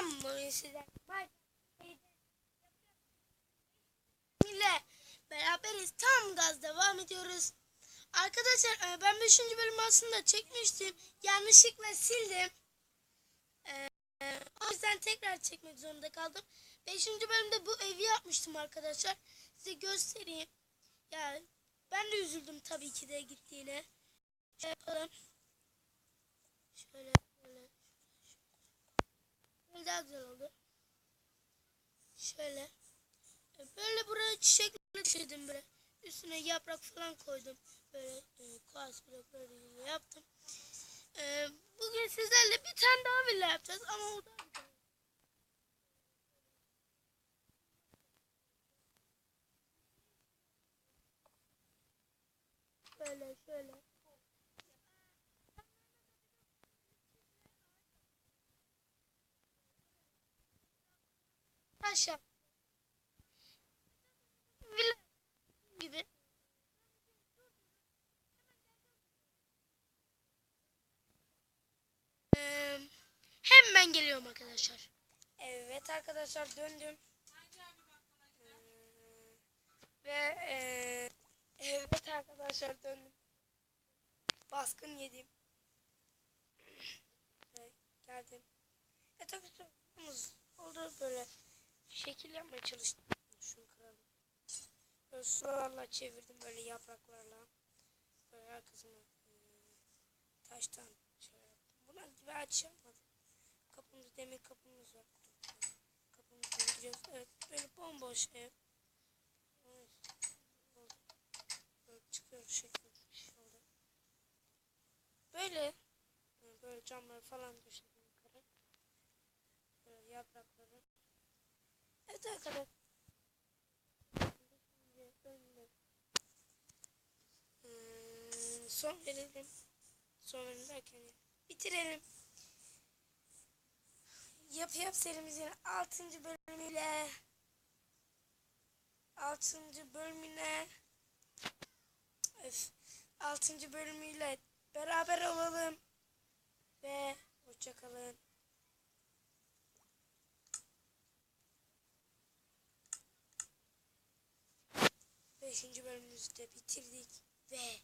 Selam bugün sizler. ile beraberiz. Tam gaz devam ediyoruz. Arkadaşlar e, ben 5. bölüm aslında çekmiştim. Yanlışlıkla sildim. E, e, O yüzden tekrar çekmek zorunda kaldım. 5. bölümde bu evi yapmıştım arkadaşlar. Size göstereyim. Yani ben de üzüldüm tabii ki de gittiğine. Şey yapalım. Şöyle şöyle. Daha güzel. Şöyle. E, Böyle buraya çiçekleri çizdim böyle. Üstüne yaprak falan koydum. Böyle e, kuas blokları yaptım. E, bugün sizlerle bir tane daha villa yapacağız ama o da Böyle şöyle. Villa gibi. Ee, hemen geliyorum arkadaşlar. Evet arkadaşlar döndüm. Ve ee, evet arkadaşlar döndüm. Baskın yedim. Evet, geldim. E oldu böyle şekil yapmaya çalıştım. Şunu kıralım. Böyle sularla çevirdim böyle yapraklarla. Böyle arkasına e, taştan şöyle yaptım. Bunlar gibi ağaç yapmadım. Kapımız demir kapımız var. Kapımızdan giriyoruz. Evet böyle bomboş ev. Evet. Böyle çıkıyor şekil oldu. Böyle böyle camları falan döşedim yukarı. Yaprakları. Evet arkadaşlar. Son verelim. Son verelim derken bitirelim. Yap Yap serimizin 6. bölümüyle 6. bölümüne öf, 6. bölümüyle beraber olalım ve hoşçakalın. Beşinci bölümümüzü de bitirdik ve.